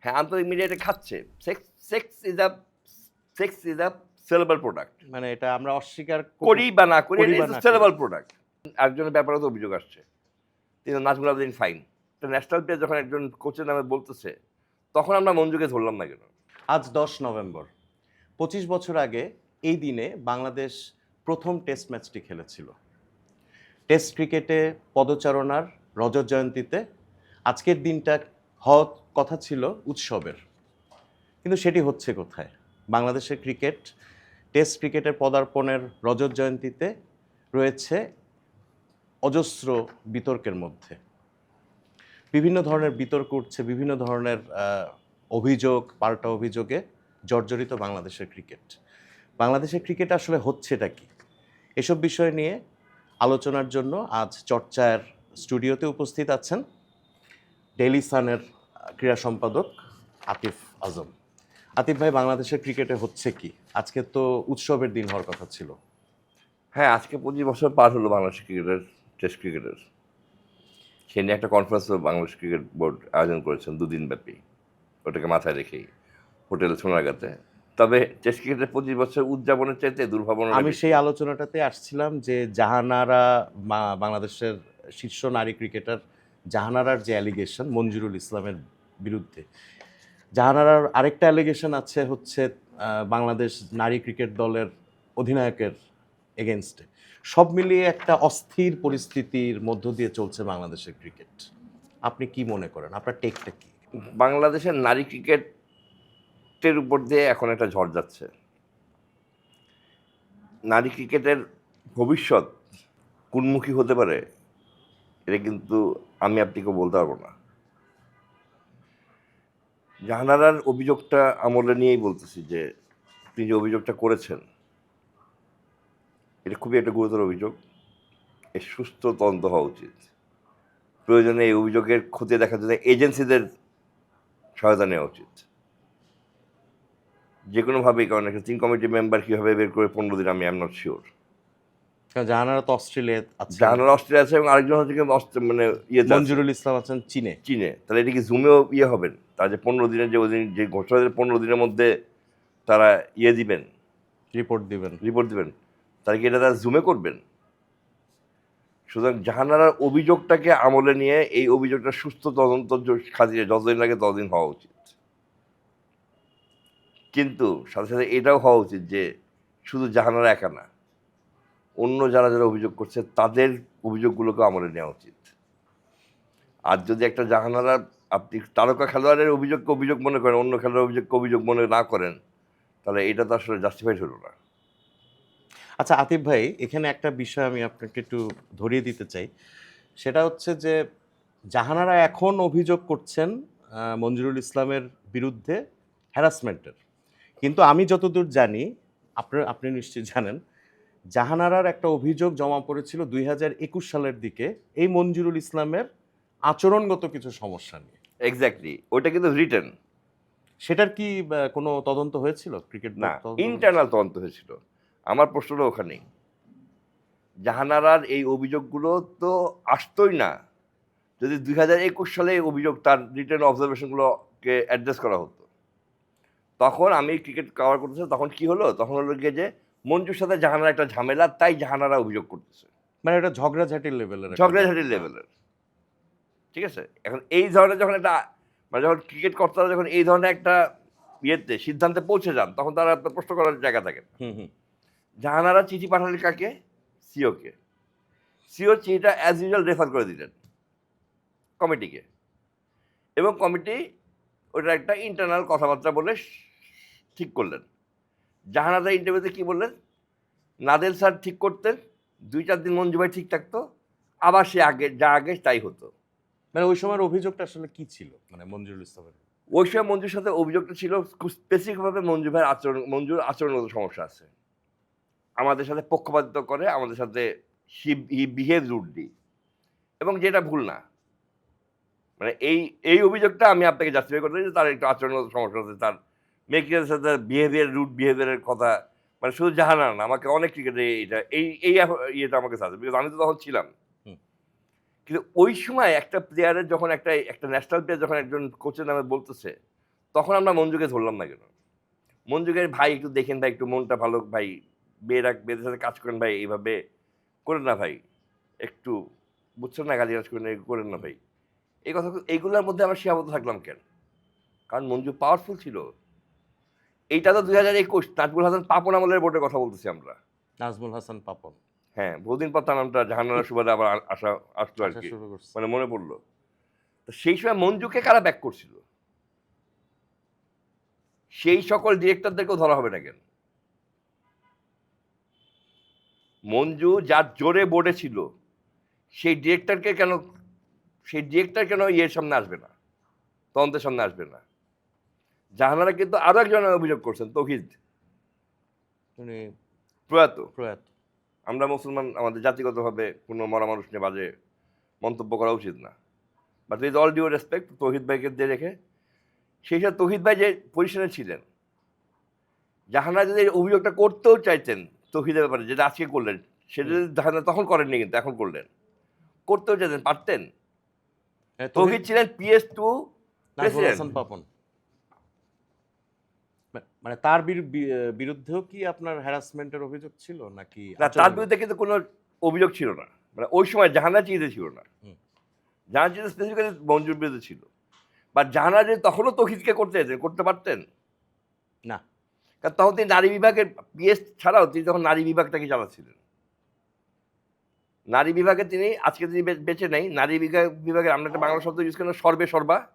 হ্যাঁ আন্তর্জাতিক মিডিয়া এটা খাচ্ছে। Sex sex is a sex is a saleable product মানে এটা আমরা অস্বীকার করি- করি বা না করি করি বা না করি। সেলেবল প্রোডাক্ট একজনের ব্যাপারে তো অভিযোগ আসছে। তিনি নাজমুল আবদিন ফাইন তো ন্যাশনাল প্লেয়ার যখন একজন কোচের নামে বলতেছে তখন আমরা মঞ্জুকে ধরলাম না কেন? আজ দশ নভেম্বর। পঁচিশ বছর আগে এই দিনে বাংলাদেশ প্রথম টেস্ট ম্যাচটি খেলেছিল। টেস্ট ক্রিকেটে পদচারণার রজত জয়ন্তীতে আজকের দিনটা হওয়ার কথা ছিল উৎসবের। কিন্তু সেটি হচ্ছে কোথায়? বাংলাদেশের ক্রিকেট, টেস্ট ক্রিকেটের পদার্পণের রজত জয়ন্তীতে রয়েছে অজস্র বিতর্কের মধ্যে। বিভিন্ন ধরনের বিতর্ক উঠছে, বিভিন্ন ধরনের অভিযোগ, পাল্টা অভিযোগে জর্জরিত বাংলাদেশের ক্রিকেট। বাংলাদেশের ক্রিকেট আসলে হচ্ছেটা কি? এসব বিষয় নিয়ে আলোচনার জন্য আজ চর্চার স্টুডিওতে উপস্থিত আছেন ডেইলি সানের ক্রীড়া সম্পাদক আতিফ আজম। আতিফ ভাই বাংলাদেশের ক্রিকেটে হচ্ছে কি? আজকে তো উৎসবের দিন হওয়ার কথা ছিল। হ্যাঁ আজকে পঁচিশ বছর পার হলো বাংলাদেশ ক্রিকেটের টেস্ট ক্রিকেটের। সে নিয়ে একটা কনফারেন্স বাংলাদেশ ক্রিকেট বোর্ড আয়োজন করেছেন দুদিন ব্যাপী। ওটাকে মাথায় রেখেই হোটেল সোনারগাঁতে। তবে টেস্ট ক্রিকেটের পঁচিশ বছর উদযাপনের চাইতে দুর্ভাবনা আমি সেই আলোচনাটাতে আসছিলাম যে জাহানারা বাংলাদেশের শীর্ষ নারী ক্রিকেটার জাহানারার যে অ্যালিগেশন মঞ্জুরুল ইসলামের বিরুদ্ধে। জাহানারার আরেকটা অ্যালিগেশন আছে হচ্ছে বাংলাদেশ নারী ক্রিকেট দলের অধিনায়কের এগেনস্টে সব মিলিয়ে একটা অস্থির পরিস্থিতির মধ্য দিয়ে চলছে বাংলাদেশের ক্রিকেট আপনি কি মনে করেন? আপনার টেকটা কি? বাংলাদেশের নারী ক্রিকেটের উপর দিয়ে এখন একটা ঝড় যাচ্ছে। নারী ক্রিকেটের ভবিষ্যৎ কোনমুখী হতে পারে, এটা কিন্তু আমি আপনাকে বলতে পারব না। জাহানারার অভিযোগটা আমলে নিয়েই বলতেছি যে তিনি যে অভিযোগটা করেছেন, এটা খুবই একটা গুরুতর অভিযোগ। এর সুস্থ তদন্ত হওয়া উচিত। প্রয়োজনে এই অভিযোগের ক্ষতি দেখা জন্য এজেন্সিদের সহায়তা নেওয়া উচিত। যে কোনোভাবেই কারণ, একটা তিন কমিটি মেম্বার কীভাবে বের করে পনেরো দিন, আমি এম নট শিওর জাহানারা তো অস্ট্রেলিয়া আছে। জাহানার অস্ট্রেলিয়া আছে এবং আরেকজন হচ্ছে কি অস্ট্রে- মানে ইয়ে মঞ্জুরুল ইসলাম আছেন চীনে। চীনে। তাহলে এটা কি জুমেও ইয়ে হবেন? তার যে পনেরো দিনের যে ওদিন যে ঘোষণা দিলেন পনেরো দিনের মধ্যে তারা ইয়ে দিবেন। রিপোর্ট দিবেন। রিপোর্ট দিবেন। তারা কি এটা তারা জুমে করবেন? সুতরাং জাহানারার অভিযোগটাকে আমলে নিয়ে এই অভিযোগটা সুস্থ তদন্ত খাতিরে যতদিন লাগে ততদিন হওয়া উচিত। কিন্তু সাথে সাথে এটাও হওয়া উচিত যে শুধু জাহানারা একা না অন্য যারা যারা অভিযোগ করছে, তাদের অভিযোগগুলোকে আমলে নেওয়া উচিত। আর যদি একটা জাহানারা আপনি তারকা খেলোয়াড়ের অভিযোগকে অভিযোগ মনে করেন, অন্য খেলোয়াড়ের অভিযোগকে অভিযোগ মনে না করেন, তাহলে এটা তো আসলে জাস্টিফাইড হলো না। আচ্ছা আতিফ ভাই, এখানে একটা বিষয় আমি আপনাকে একটু ধরিয়ে দিতে চাই। সেটা হচ্ছে যে, জাহানারা এখন অভিযোগ করছেন মঞ্জুরুল ইসলামের বিরুদ্ধে হ্যারাসমেন্টের কিন্তু আমি যতদূর জানি আপনার আপনি নিশ্চয়ই জানেন জাহানারার একটা অভিযোগ জমা পড়েছিল দুই হাজার একুশ সালের দিকে এই মঞ্জুরুল ইসলামের আচরণগত কিছু সমস্যা নিয়ে। এক্স্যাক্টলি ওইটা কিন্তু রিটার্ন সেটার কি কোনো তদন্ত হয়েছিল? ক্রিকেট না ইন্টারনাল তদন্ত হয়েছিল? আমার প্রশ্নটা ওখানেই জাহানারার এই অভিযোগগুলো তো আসতোই না। যদি দুই হাজার একুশ সালে এই অভিযোগ তার রিটার্ন অবজারভেশনগুলোকে অ্যাড্রেস করা হতো তখন আমি ক্রিকেট কভার করতেছি তখন কি হলো? তখন হলো গিয়ে যে মঞ্জুর সাথে জাহানার একটা ঝামেলা তাই জাহানারা অভিযোগ করতেছে। মানে এটা ঝগড়াঝাটির লেভেলের ঝগড়াঝাটির লেভেলের ঠিক আছে? এখন এই ধরনের যখন একটা মানে যখন ক্রিকেট কর্তারা যখন এই ধরনের একটা ইয়েতে সিদ্ধান্তে পৌঁছে যান তখন তারা আপনার প্রশ্ন করার জায়গা থাকে হুম হুম। জাহানারা চিঠি পাঠালেন কাকে? সিওকে। সিও চিঠিটা অ্যাজ ইউজুয়াল রেফার করে দিলেন কমিটিকে। এবং কমিটি ওটা একটা ইন্টারনাল কথাবার্তা বলে ঠিক করলেন। জাহানারা ইন্টারভিউতে কী বললেন? নাদেল স্যার ঠিক করতেন দুই চার দিন মঞ্জু ভাই ঠিক থাকতো আবার সে আগে যা আগে তাই হতো। মানে ওই সময়ের অভিযোগটা আসলে কি ছিল? মানে মঞ্জুরুল ইসলামের? ওই সময় মঞ্জুর সাথে অভিযোগটা ছিল খুব স্পেসিফিকভাবে মঞ্জু ভাইয়ের আচরণ মঞ্জুর আচরণগত সমস্যা আছে। আমাদের সাথে পক্ষপাতিত্ব করে আমাদের সাথে হি বিহেভ রুডলি এবং যেটা ভুল না। মানে এই এই অভিযোগটা আমি আপনাকে জাস্টিফাই করতে চাই যে তার একটু আচরণগত সমস্যা আছে তার মেয়েকের সাথে বিহেভিয়ার রুট বিহেভিয়ারের কথা মানে শুধু জাহানা না আমাকে অনেক ক্রিকেটে এইটা এই এই ইয়েটা আমাকে সাথে বিকজ আমি তো তখন ছিলাম। কিন্তু ওই সময় একটা প্লেয়ারের যখন একটা একটা ন্যাশনাল প্লেয়ার যখন একজন কোচের নামে বলতেছে তখন আমরা মঞ্জুকে ধরলাম না কেন? মঞ্জুকে ভাই একটু দেখেন ভাই একটু মনটা ভালো ভাই মেয়েরা মেয়েদের সাথে কাজ করেন ভাই এইভাবে করেন না ভাই একটু বুঝছেন না গালি কাজ করেন করেন না ভাই। এই কথা এইগুলোর মধ্যে আমরা সীমাবদ্ধ থাকলাম কেন? কারণ মঞ্জু পাওয়ারফুল ছিল। এইটা তো দুই হাজার একুশ নাজবুল হাসান পাপন আমলের বোর্ডের কথা বলতেছি আমরা। নাজমুল হাসান পাপন। হ্যাঁ বহুদিন পর তার নামটা জাহানারা সুবাদে আবার আসা আসলো আর কি। মানে মনে পড়ল। তো সেই সময় মঞ্জুকে কারা ব্যাক করছিল? সেই সকল ডিরেক্টরদেরকেও ধরা হবে না কেন? মঞ্জু যার জোরে বোর্ডে ছিল সেই ডিরেক্টরকে কেন সেই ডিরেক্টর কেন ইয়ের সামনে আসবে না? তদন্তের সামনে আসবে না? জাহানারা কিন্তু আরও একজনের অভিযোগ করছেন তৌহিদ। উনি প্রয়াত। প্রয়াত। আমরা মুসলমান আমাদের জাতিগতভাবে কোনো মরা মানুষ নিয়ে বাজে মন্তব্য করা উচিত না। But with all due respect Touhid ভাইকে দিয়ে রেখে সেই সময় তৌহিদ ভাই যে পজিশনে ছিলেন জাহানা যদি অভিযোগটা করতেও চাইতেন তৌহিদের ব্যাপারে যেটা আজকে করলেন সেটা যদি জাহানা তখন করেননি কিন্তু এখন করলেন করতেও চাইতেন পারতেন। হ্যাঁ, তৌহিদ ছিলেন পিএস টু প্রেসিডেন্ট পাপন। মানে তার বিরু- বিরুদ্ধেও কি আপনার হ্যারাসমেন্টের অভিযোগ ছিল? নাকি না তার বিরুদ্ধে কিন্তু কোনো অভিযোগ ছিল না। মানে ওই সময় জাহানা চিজে ছিল না। জাহানা চিজে স্পেসিফিক্যালি মঞ্জুর বিরুদ্ধে ছিল। বা জাহানা যে তখনও তৌহিদকে করতে করতে পারতেন? না। কারণ তখন তিনি নারী বিভাগের পিএস ছাড়াও তিনি তখন নারী বিভাগটাকে চালাচ্ছিলেন। নারী বিভাগে তিনি আজকে তিনি বেঁচে নেই। নারী বিভাগ বিভাগের আমরা একটা বাংলা শব্দ ইউজ করি সর্বে সর্বা।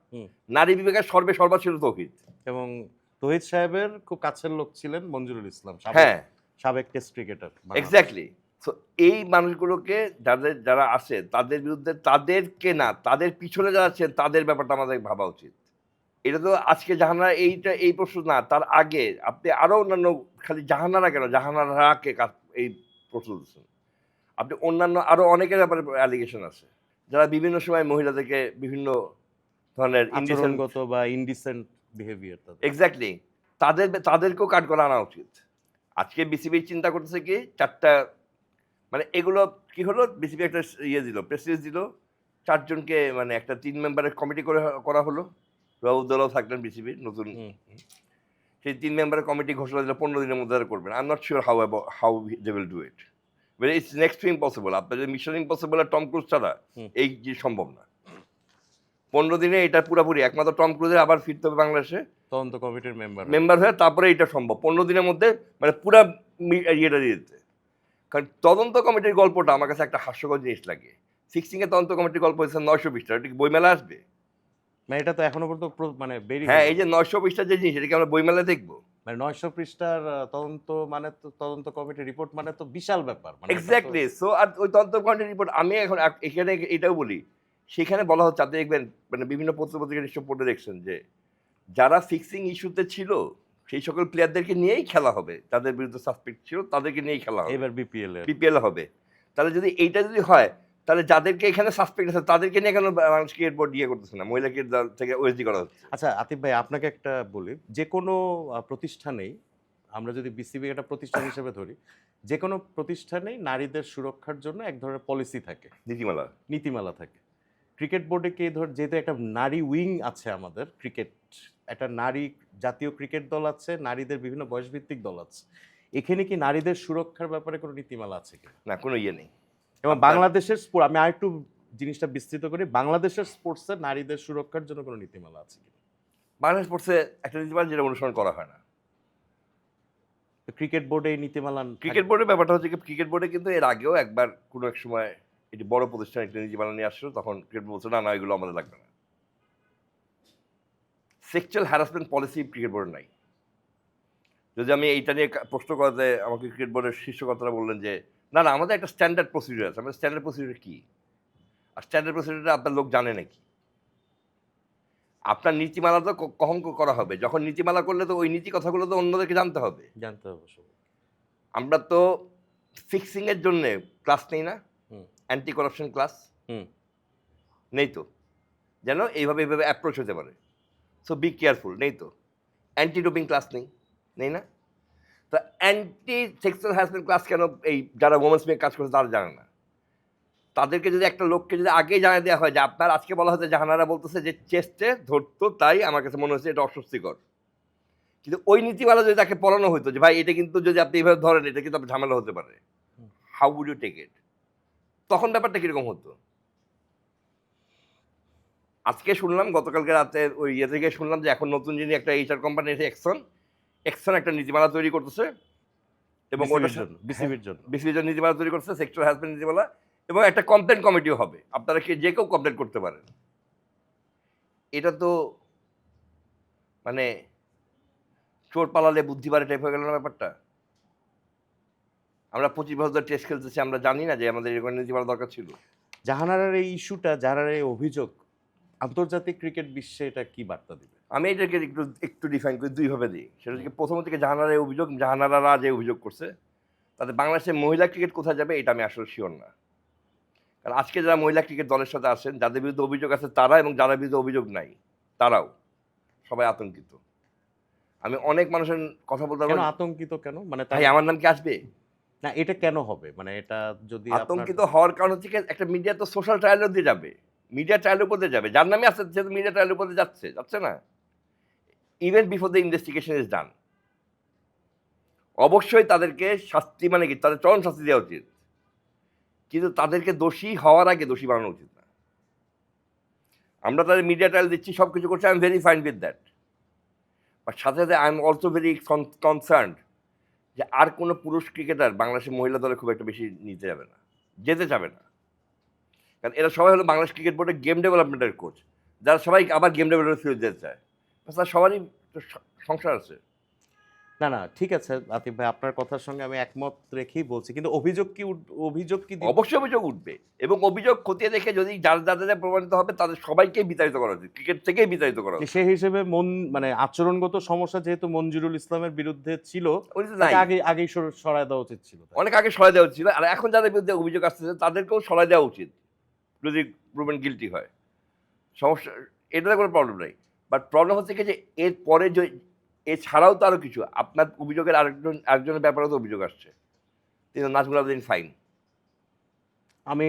নারী বিভাগের সর্বে সর্বা ছিল তৌহিদ। এবং তহিদ সাহেবের খুব কাছের লোক ছিলেন মঞ্জুরুল ইসলাম হ্যাঁ। সাবেক টেস্ট ক্রিকেটার এক্স্যাক্টলি সো এই মানুষগুলোকে যাদের যারা আছে তাদের বিরুদ্ধে তাদেরকে না তাদের পিছনে যারা আছেন তাদের ব্যাপারটা আমাদের ভাবা উচিত। এটা তো আজকে জাহানারা এইটা এই প্রশ্ন না তার আগে আপনি আরও অন্যান্য খালি জাহানারা কেন? জাহানারাকে এই প্রশ্ন দিচ্ছেন আপনি অন্যান্য আরও অনেকের ব্যাপারে অ্যালিগেশন আছে। যারা বিভিন্ন সময় মহিলাদেরকে বিভিন্ন ধরনের আচরণগত বা ইনডিসেন্ট বিহেভিয়ার এক্স্যাক্টলি তাদের তাদেরকেও কাট করে আনা উচিত। আজকে বিসিবি চিন্তা করতেছে কি চারটা মানে এগুলো কি হলো? বিসিবি একটা ইয়ে দিল প্রেসিডেন্স দিল। চারজনকে মানে একটা তিন মেম্বারের কমিটি করে করা হলো। রবুদ্দৌলাও থাকলেন বিসিবির নতুন। সেই তিন মেম্বারের কমিটি ঘোষণা দিল পনেরো দিনের মধ্যে তারা করবেন। I am not sure how how they will do it it's next to impossible আপনার মিশন ইম্পসিবল আর টম ক্রুজ ছাড়া এই যে সম্ভব না। পনেরো দিনে এটা পুরোপুরি। একমাত্র টম ক্রুজের আবার ফিরতে হবে বাংলাদেশে। তদন্ত কমিটির মেম্বার মেম্বার হয়ে তারপরে এটা সম্ভব। পনেরো দিনের মধ্যে মানে পুরা ইয়েটা দিয়ে দিতে। কারণ তদন্ত কমিটির গল্পটা আমার কাছে একটা হাস্যকর জিনিস লাগে। এর তদন্ত কমিটির গল্প হচ্ছে নয়শো পৃষ্ঠা এটা কি বইমেলা আসবে? মানে এটা তো এখনও পর্যন্ত মানে বেরিয়ে হ্যাঁ এই যে নয়শো পৃষ্ঠার যে জিনিস এটা কি আমরা বইমেলা দেখব? মানে নয়শো পৃষ্ঠার তদন্ত মানে তো তদন্ত কমিটির রিপোর্ট মানে তো বিশাল ব্যাপার। মানে এক্স্যাক্টলি সো আর ওই তদন্ত কমিটির রিপোর্ট আমি এখন এখানে এটাও বলি। সেখানে বলা হচ্ছে আপনি দেখবেন মানে বিভিন্ন পত্রপত্রিকা নিশ্চয় পড়ে দেখছেন যে যারা ফিক্সিং ইস্যুতে ছিল সেই সকল প্লেয়ারদেরকে নিয়েই খেলা হবে। তাদের বিরুদ্ধে সাসপেক্ট ছিল তাদেরকে নিয়েই খেলা হবে। এবার বিপিএল বিপিএল হবে। তাহলে যদি এইটা যদি হয় তাহলে যাদেরকে এখানে সাসপেক্ট আছে তাদেরকে নিয়ে কেন বাংলাদেশ ক্রিকেট বোর্ড ইয়ে করতেছে না? মহিলা ক্রিকেট দল থেকে ওএসডি করা হচ্ছে। আচ্ছা আতিফ ভাই আপনাকে একটা বলি যে কোনো প্রতিষ্ঠানেই আমরা যদি বিসিবি একটা প্রতিষ্ঠান হিসেবে ধরি যে কোনো প্রতিষ্ঠানেই নারীদের সুরক্ষার জন্য এক ধরনের পলিসি থাকে। নীতিমালা। নীতিমালা থাকে। ক্রিকেট বোর্ডে কি ধর যেহেতু একটা নারী উইং আছে আমাদের ক্রিকেট একটা নারী জাতীয় ক্রিকেট দল আছে নারীদের বিভিন্ন বয়সভিত্তিক দল আছে। এখানে কি নারীদের সুরক্ষার ব্যাপারে কোনো নীতিমালা আছে কি না কোনো ইয়ে নেই। এবং বাংলাদেশের স্পোর্ট আমি আরেকটু জিনিসটা বিস্তৃত করি বাংলাদেশের স্পোর্টসে নারীদের সুরক্ষার জন্য কোনো নীতিমালা আছে কি বাংলাদেশ স্পোর্টসে একটা নীতিমালা যেটা অনুসরণ করা হয় না। ক্রিকেট বোর্ডে নীতিমালা ক্রিকেট বোর্ডের ব্যাপারটা হচ্ছে ক্রিকেট বোর্ডে কিন্তু এর আগেও একবার কোনো এক সময় এটি বড় প্রতিষ্ঠান একটা নীতিমালা নিয়ে আসলো তখন ক্রিকেট বলছে না না এগুলো আমাদের লাগবে না। সেক্সুয়াল হ্যারাসমেন্ট পলিসি ক্রিকেট বোর্ডের নাই। যদি আমি এইটা নিয়ে প্রশ্ন করাতে আমাকে ক্রিকেট বোর্ডের শীর্ষকর্তারা বললেন যে না না আমাদের একটা স্ট্যান্ডার্ড প্রসিডিউর আছে। আমাদের স্ট্যান্ডার্ড প্রসিডিউর কি? আর স্ট্যান্ডার্ড প্রসিডিউরটা আপনার লোক জানে নাকি? আপনার নীতিমালা তো কখন করা হবে? যখন নীতিমালা করলে তো ওই নীতি কথাগুলো তো অন্যদেরকে জানতে হবে। জানতে হবে আমরা তো ফিক্সিংয়ের জন্যে ক্লাস নেই না। Anti corruption class hmm. নেই তো। যেন এইভাবে এইভাবে অ্যাপ্রোচ হতে পারে। সো বি কেয়ারফুল নেই তো। অ্যান্টি ডোপিং ক্লাস নেই নেই না? তো অ্যান্টি সেক্সুয়াল হ্যারাসমেন্ট ক্লাস কেন এই যারা ওমেন্স নিয়ে কাজ করছে তারা জানে না। তাদেরকে যদি একটা লোককে যদি আগেই জানিয়ে দেওয়া হয় যে আপনার আজকে বলা হচ্ছে জাহানারা বলতেছে যে চেস্টে ধরতো তাই আমার কাছে মনে হচ্ছে এটা অস্বস্তিকর। কিন্তু ওই নীতিমালা যদি তাকে পড়ানো হতো যে ভাই এটা কিন্তু যদি আপনি এইভাবে ধরেন এটা কিন্তু আপনার ঝামেলা হতে পারে। How would you take it তখন ব্যাপারটা কীরকম হতো? আজকে শুনলাম গতকালকে রাতে ওই ইয়ে থেকে শুনলাম যে এখন নতুন যিনি একটা এইচআর কোম্পানি এসে এক্সন এক্সন একটা নীতিমালা তৈরি করতেছে এবং বিসিবির জন্য বিসিবির জন্য। নীতিমালা তৈরি করছে সেক্টর হ্যাজবেন্ড নীতিমালা এবং একটা কমপ্লেন কমিটিও হবে। আপনারা কি যে কেউ কমপ্লেন করতে পারেন। এটা তো মানে চোর পালালে বুদ্ধি বাড়ে টাইপ হয়ে গেল না ব্যাপারটা? আমরা পঁচিশ বছর টেস্ট খেলতেছি আমরা জানি না যে আমাদের এরকম নীতিমালা দরকার ছিল। জাহানারার এই ইস্যুটা জাহানারার এই অভিযোগ আন্তর্জাতিক ক্রিকেট বিশ্বে এটা কি বার্তা দিবে? আমি এটাকে একটু একটু ডিফাইন করি দুইভাবে দিই। সেটা হচ্ছে প্রথম থেকে জাহানারা অভিযোগ জাহানারারা যে অভিযোগ করছে তাতে বাংলাদেশের মহিলা ক্রিকেট কোথায় যাবে এটা আমি আসলে শিওর না। কারণ আজকে যারা মহিলা ক্রিকেট দলের সাথে আসেন যাদের বিরুদ্ধে অভিযোগ আছে তারা এবং যাদের বিরুদ্ধে অভিযোগ নাই তারাও সবাই আতঙ্কিত। আমি অনেক মানুষের কথা বলতে আতঙ্কিত কেন? মানে তাই আমার নাম কি আসবে? না, এটা কেন হবে? মানে এটা যদি আতঙ্কিত হওয়ার কারণ হচ্ছে একটা মিডিয়া তো সোশ্যাল ট্রায়ালের দিয়ে যাবে। মিডিয়া ট্রায়ালের উপর যাবে। যার নামে আসছে যেহেতু মিডিয়া ট্রায়ালের উপর যাচ্ছে যাচ্ছে না। Even before the investigation is done অবশ্যই তাদেরকে শাস্তি মানে কি, তাদের চরম শাস্তি দেওয়া উচিত। কিন্তু তাদেরকে দোষী হওয়ার আগে দোষী বানানো উচিত না। আমরা তাদের মিডিয়া ট্রায়াল দিচ্ছি সব কিছু করছি I am very fine with that but সাথে সাথে I am also very concerned যে আর কোনো পুরুষ ক্রিকেটার বাংলাদেশের মহিলা দলে খুব একটা বেশি নিতে যাবে না, যেতে যাবে না। কারণ এরা সবাই হলো বাংলাদেশ ক্রিকেট বোর্ডের গেম ডেভেলপমেন্টের কোচ যারা সবাই আবার গেম ডেভেলপমেন্ট ফিরে যেতে চায়। তারা সবারই সংসার আছে। না না ঠিক আছে আতিফ ভাই আপনার কথার সঙ্গে আমি একমত রেখেই বলছি। কিন্তু অভিযোগ কি অভিযোগ কি অবশ্যই অভিযোগ উঠবে এবং অভিযোগ খতিয়ে দেখে যদি যার যাদের প্রমাণিত হবে তাদের সবাইকে বিতাড়িত করা উচিত ক্রিকেট থেকেই বিতাড়িত করা উচিত। সেই হিসেবে মন মানে আচরণগত সমস্যা যেহেতু মঞ্জুরুল ইসলামের বিরুদ্ধে ছিল আগে আগেই সর- সরায় দেওয়া উচিত ছিল অনেক আগে সরাই দেওয়া উচিত ছিল আর এখন যাদের বিরুদ্ধে অভিযোগ আসতেছে তাদেরকেও সরাই দেওয়া উচিত যদি প্রুভেন গিলটি হয়। সমস্যা এটাতে কোনো প্রবলেম নেই। বাট প্রবলেম হচ্ছে কি যে এর পরে যে এছাড়াও তো আরও কিছু। আপনার অভিযোগের আরেকজন আরেকজনের ব্যাপারেও তো অভিযোগ আসছে। তিনি নাজমুল আবদিন ফাইন আমি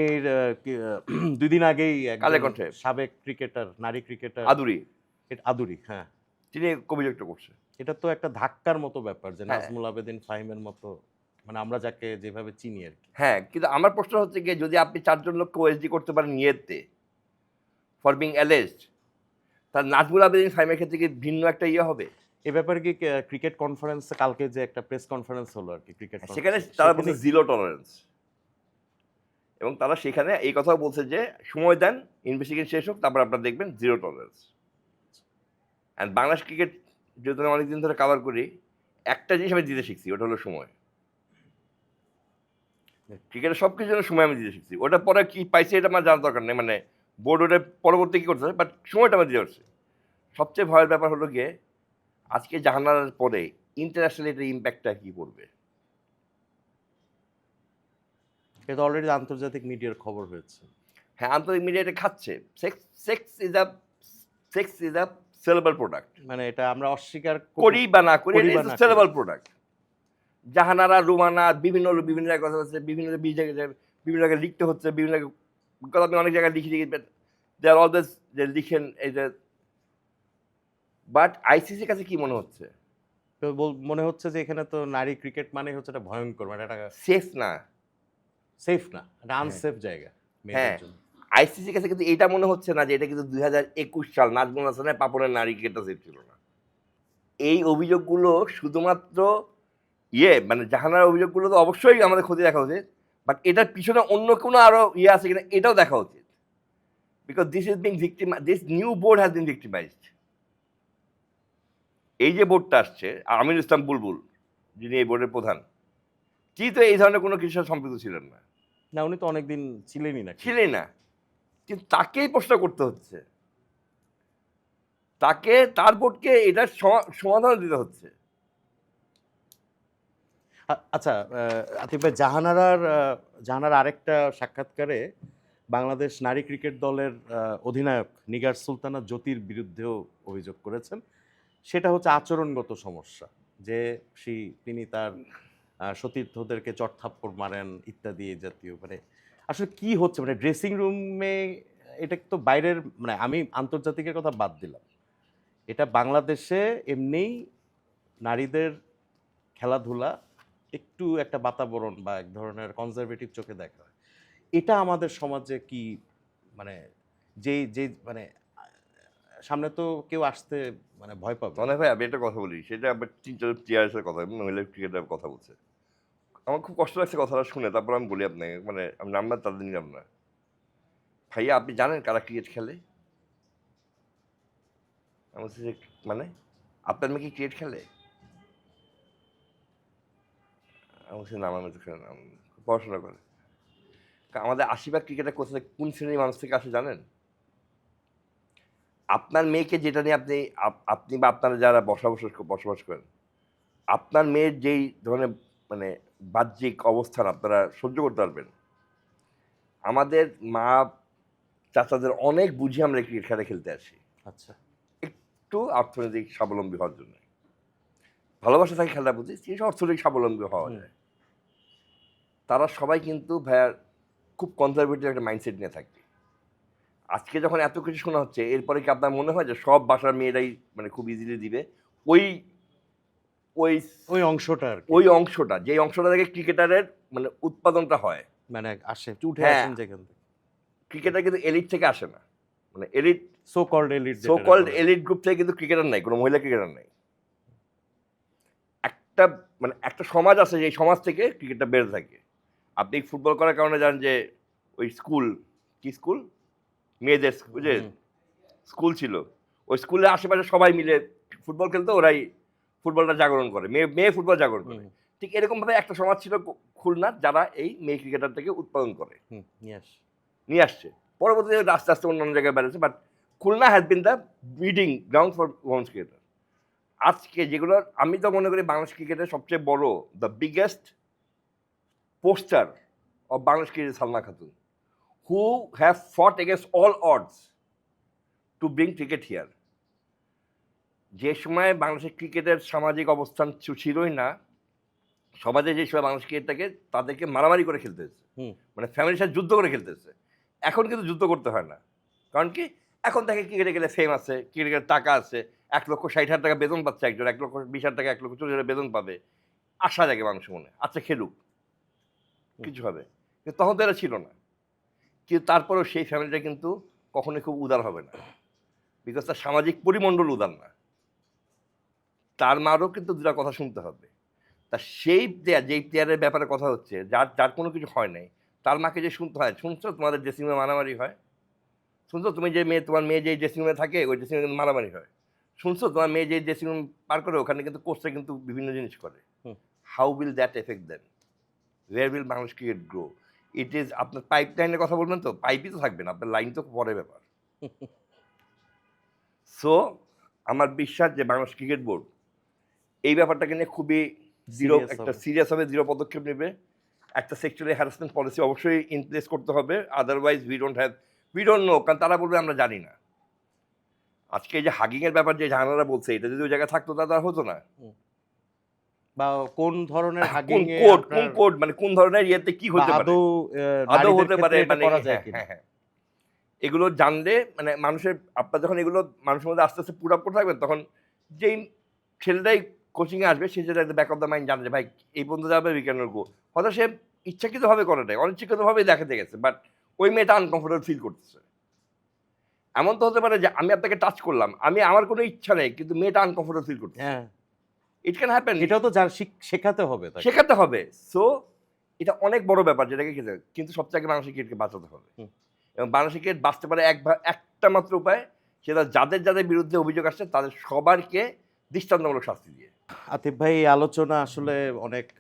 দুই দিন আগেই একজন কালে কণ্ঠে। সাবেক ক্রিকেটার নারী ক্রিকেটার। আদুরি। আদুরি হ্যাঁ। তিনি অভিযোগটা করছে। এটা তো একটা ধাক্কার মতো ব্যাপার যে হ্যাঁ। নাজমুল আবেদিন ফাহিমের মতো মানে আমরা যাকে যেভাবে চিনি আর কি। হ্যাঁ কিন্তু আমার প্রশ্ন হচ্ছে গিয়ে যদি আপনি চারজন লোককে ওএসডি করতে পারেন ইয়েতে ফর বিং অ্যালেজড তার নাজমুল আবেদিন ফাইমের ক্ষেত্রে কি ভিন্ন একটা ইয়ে হবে? এ ব্যাপারে কি ক্রিকেট কনফারেন্স কালকে যে একটা প্রেস কনফারেন্স হলো আর কি ক্রিকেট সেখানে তারা বলছে জিরো টলারেন্স এবং তারা সেখানে এই কথাও বলছে যে সময় দেন ইনভেস্টিগেশন শেষ হোক তারপর আপনারা দেখবেন zero tolerance and Bangladesh cricket যেহেতু আমি অনেকদিন ধরে কাভার করি একটা জিনিস আমি দিতে শিখছি ওটা হলো সময়। ক্রিকেটের সব কিছুর জন্য সময় আমি দিতে শিখছি। ওটা পরে কি পাইছি এটা আমার জানার দরকার নেই মানে বোর্ড ওটা পরবর্তী কী করতে হবে বাট সময়টা আমার দিতে পারছি। সবচেয়ে ভয়ের ব্যাপার হলো গিয়ে আজকে জাহানার পরে ইন্টারন্যাশনাল এটার ইম্প্যাক্টটা কী পড়বে? এটা অলরেডি আন্তর্জাতিক মিডিয়ার খবর হয়েছে। হ্যাঁ আন্তর্জাতিক মিডিয়া এটা খাচ্ছে। Sex sex is a sex is a saleable product মানে এটা আমরা অস্বীকার করি- বা না করি। সেলেবল প্রোডাক্ট জাহানারা রুমানা বিভিন্ন বিভিন্ন জায়গায় কথা হচ্ছে বিভিন্ন জায়গায় বিভিন্ন জায়গায় লিখতে হচ্ছে বিভিন্ন জায়গায় কথা আমি অনেক জায়গায় লিখে লিখি দে আর অলওয়েজ যে লিখেন এই যে বাট আইসিসির কাছে কি মনে হচ্ছে? তো মনে হচ্ছে যে এখানে তো নারী ক্রিকেট মানে হচ্ছে একটা ভয়ঙ্কর মানে একটা সেফ না। সেফ না একটা আনসেফ জায়গা হ্যাঁ। আইসিসির কাছে কিন্তু এটা মনে হচ্ছে না যে এটা কিন্তু দুই হাজার একুশ সাল নাজমুল হাসানের পাপনের নারী ক্রিকেটটা সেফ ছিল না। এই অভিযোগগুলো শুধুমাত্র ইয়ে মানে জাহানার অভিযোগগুলো তো অবশ্যই আমাদের ক্ষতি দেখা উচিত বাট এটার পিছনে অন্য কোনো আরও ইয়ে আছে কিনা এটাও দেখা উচিত। Because this is being victim this new board has been victimized এই যে বোর্ডটা আসছে আমির ইসলাম বুলবুল যিনি এই বোর্ডের প্রধান কি তো এই ধরনের কোনো কিছুর সম্পৃক্ত ছিলেন না। না উনি তো অনেকদিন ছিলেনই না ছিলেন না। কিন্তু তাকেই প্রশ্ন করতে হচ্ছে। তাকে তার বোর্ডকে এটার সমা- সমাধান দিতে হচ্ছে। আচ্ছা আতিফ ভাই জাহানারার জাহানার আরেকটা সাক্ষাৎকারে বাংলাদেশ নারী ক্রিকেট দলের অধিনায়ক নিগার সুলতানা জ্যোতির বিরুদ্ধেও অভিযোগ করেছেন। সেটা হচ্ছে আচরণগত সমস্যা। যে সেই তিনি তার সতীর্থদেরকে চটথাপ্পড় মারেন ইত্যাদি জাতীয় মানে আসলে কি হচ্ছে? মানে ড্রেসিং রুমে এটা তো বাইরের মানে আমি আন্তর্জাতিকের কথা বাদ দিলাম। এটা বাংলাদেশে এমনিই নারীদের খেলাধুলা একটু একটা বাতাবরণ বা এক ধরনের কনজারভেটিভ চোখে দেখা। হয় এটা আমাদের সমাজে কি মানে যেই যে মানে সামনে তো কেউ আসতে মানে ভয় পাবে। মনে ভাই, আমি একটা কথা বলি, সেটা আবার তিন চার প্লেয়ার্সের কথা, মহিলা ক্রিকেটার কথা বলছে। আমার খুব কষ্ট লাগছে কথাটা শুনে, তারপর আমি বলি আপনাকে মানে আমি নাম্বার তাদের নিলাম না। ভাইয়া, আপনি জানেন কারা ক্রিকেট খেলে? আমি বলছি মানে আপনার মেয়ে কি ক্রিকেট খেলে? আমি বলছি, না, আমার মেয়ে তো খেলে পড়াশোনা করে। আমাদের আশীর্বাদ ক্রিকেটের কোথায় কোন শ্রেণির মানুষ থেকে আসে জানেন? আপনার মেয়েকে যেটা নিয়ে আপনি আপ- আপনি বা আপনারা যারা বসবাস বসবাস করেন আপনার মেয়ের যেই ধরনের মানে বাহ্যিক অবস্থান আপনারা সহ্য করতে পারবেন। আমাদের মা চাচাদের অনেক বুঝি আমরা ক্রিকেট খেলা খেলতে আসি। আচ্ছা। একটু অর্থনৈতিক স্বাবলম্বী হওয়ার জন্য। ভালোবাসা থাকে খেলার প্রতি সেই অর্থনৈতিক স্বাবলম্বী হওয়া যায়। তারা সবাই কিন্তু ভাইয়ার খুব কনজারভেটিভ একটা মাইন্ডসেট নিয়ে থাকে। আজকে যখন এত কিছু শোনা হচ্ছে এরপরে কি আপনার মনে হয় যে সব বাসার মেয়েরাই মানে খুব ইজিলি দিবে? ওই ওই ওই অংশটা ওই অংশটা যে অংশটা থেকে ক্রিকেটারের মানে উৎপাদনটা হয়। মানে আসে উঠে হ্যাঁ। আসেন যেখান থেকে। ক্রিকেটার কিন্তু এলিট থেকে আসে না। মানে elite so called elite so called elite group থেকে কিন্তু ক্রিকেটার নাই কোনো মহিলা ক্রিকেটার নাই। একটা মানে একটা সমাজ আছে যে সমাজ থেকে ক্রিকেটটা বেড়ে থাকে। আপনি ফুটবল করার কারণে জানেন যে ওই স্কুল কি স্কুল মেয়েদের যে স্কুল ছিল ওই স্কুলের আশেপাশে সবাই মিলে ফুটবল খেলতো ওরাই ফুটবলটা জাগরণ করে মেয়ে মেয়ে ফুটবল জাগরণ করে। ঠিক এরকমভাবে একটা সমাজ ছিল খু- খুলনার যারা এই মেয়ে ক্রিকেটার থেকে উৎপাদন করে। নিয়ে আস নিয়ে আসছে। পরবর্তীতে আস্তে আস্তে অন্যান্য জায়গায় বেড়েছে but Khulna has been the breeding ground for women's cricketer আজকে যেগুলো আমি তো মনে করি বাংলাদেশ ক্রিকেটের সবচেয়ে বড় the biggest poster of Bangladesh cricket Salma Khatun. Who have fought against all odds to bring cricket here যে সময় বাংলাদেশের ক্রিকেটের সামাজিক অবস্থান ছিল- ছিলই না সমাজে যে সময় বাংলাদেশ ক্রিকেটটাকে তাদেরকে মারামারি করে খেলতে হচ্ছে হুম। মানে ফ্যামিলির সাথে যুদ্ধ করে খেলতেছে এখন কিন্তু যুদ্ধ করতে হয় না। কারণ কি? এখন তাকে ক্রিকেটে গেলে ফেম আছে ক্রিকেটের টাকা আছে। এক লক্ষ ষাট হাজার টাকা বেতন পাচ্ছে একজন এক লক্ষ বিশ হাজার টাকা এক লক্ষ চল্লিশ হাজার বেতন পাবে। আশা জাগে মানুষের মনে। আচ্ছা খেলুক। কিছু হবে। তখন তো এরা ছিল না। কিন্তু তারপরেও সেই ফ্যামিলিটা কিন্তু কখনোই খুব উদার হবে না। বিকজ তার সামাজিক পরিমণ্ডল উদার না। তার মারও কিন্তু দুটা কথা শুনতে হবে। তা সেই প্লেয়ার যেই প্লেয়ারের ব্যাপারে কথা হচ্ছে যার যার কোনো কিছু হয় নাই তার মাকে যে শুনতে হয় শুনছো তোমাদের ড্রেসিং রুমে মারামারি হয়? শুনছো তুমি যে মেয়ে তোমার মেয়ে যে ড্রেসিং রুমে থাকে ওই ড্রেসিং রুমে মারামারি হয়। শুনছো তোমার মেয়ে যে ড্রেসিং রুম পার করে ওখানে কিন্তু কোর্সে কিন্তু বিভিন্ন জিনিস করে। How will that affect then where will Bangladesh cricket grow it is আপনার পাইপ লাইনের কথা বলবেন তো পাইপই তো থাকবে না আপনার লাইন তো পরে ব্যাপার। সো আমার বিশ্বাস যে বাংলাদেশ ক্রিকেট বোর্ড এই ব্যাপারটাকে নিয়ে খুবই জিরো একটা সিরিয়াস হবে জিরো পদক্ষেপ নেবে। একটা সেক্টরে হ্যারাসমেন্ট পলিসি অবশ্যই ইনপ্লেস করতে হবে। Otherwise we don't have we don't know কারণ তারা বলবে আমরা জানি না। আজকে এই যে হাগিংয়ের ব্যাপার যে ঝামেলারা বলছে এটা যদি ওই জায়গায় থাকতো তা হতো না। বা কোন ধরনের হাগিং কোড কোন কোড মানে কোন ধরনের ইয়েতে কি হতে পারে? আদৌ আদৌ হতে পারে মানে হ্যাঁ, হ্যাঁ, হ্যাঁ। এগুলো জানলে মানে মানুষের আপনার যখন এগুলো মানুষের মধ্যে আস্তে আস্তে করে থাকবেন তখন যেই ছেলেটাই কোচিংয়ে আসবে সে যেটা ব্যাক অফ দ্য মাইন্ড জানে ভাই এই পর্যন্ত যাবে উইকেন্ডের গো হয়তো সে ইচ্ছাকৃতভাবে করে নাই অনিচ্ছাকৃতভাবে দেখাতে গেছে বাট ওই মেয়েটা আনকমফোর্টেবল ফিল করতেছে। এমন তো হতে পারে যে আমি আপনাকে টাচ করলাম আমি আমার কোনো ইচ্ছা নেই কিন্তু মেয়েটা আনকমফোর্টেবল ফিল করছে হ্যাঁ। ইট ক্যান হ্যাপেন এটাও তো শিখ- শেখাতে হবে শেখাতে হবে। সো এটা অনেক বড় ব্যাপার যেটাকে। কিন্তু সবচেয়ে আগে বাংলাদেশের ক্রিকেটকে বাঁচাতে হবে। এবং বাংলাদেশের ক্রিকেট বাঁচতে পারে এক একটা মাত্র উপায় সেটা যাদের যাদের বিরুদ্ধে অভিযোগ আসছে তাদের সবারকে দৃষ্টান্তমূলক শাস্তি দিয়ে। আতিফ ভাই এই আলোচনা আসলে অনেক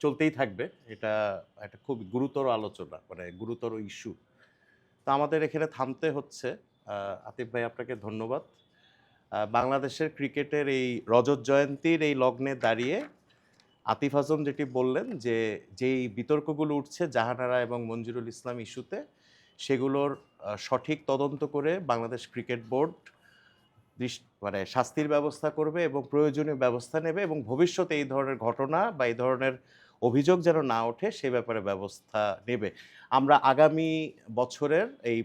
চলতেই থাকবে। এটা একটা খুব গুরুতর আলোচনা মানে গুরুতর ইস্যু তো আমাদের এখানে থামতে হচ্ছে। আতিফ ভাই আপনাকে ধন্যবাদ। বাংলাদেশের ক্রিকেটের এই রজত জয়ন্তীর এই লগ্নে দাঁড়িয়ে আতিফ আজম যেটি বললেন যে যেই বিতর্কগুলো উঠছে জাহানারা এবং মঞ্জুরুল ইসলাম ইস্যুতে, সেগুলোর সঠিক তদন্ত করে বাংলাদেশ ক্রিকেট বোর্ড মানে শাস্তির ব্যবস্থা করবে এবং প্রয়োজনীয় ব্যবস্থা নেবে এবং ভবিষ্যতে এই ধরনের ঘটনা বা এই ধরনের অভিযোগ যেন না ওঠে সে ব্যাপারে ব্যবস্থা নেবে। আমরা আগামী বছরের এই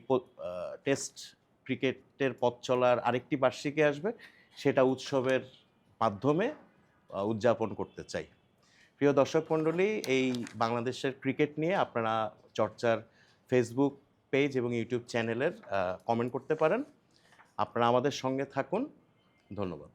টেস্ট ক্রিকেটের পথ চলার আরেকটি বার্ষিকী আসবে। সেটা উৎসবের মাধ্যমে উদযাপন করতে চাই। প্রিয় দর্শক মণ্ডলী, এই বাংলাদেশের ক্রিকেট নিয়ে আপনারা চর্চার ফেসবুক পেজ এবং ইউটিউব চ্যানেলের কমেন্ট করতে পারেন। আপনারা আমাদের সঙ্গে থাকুন। ধন্যবাদ।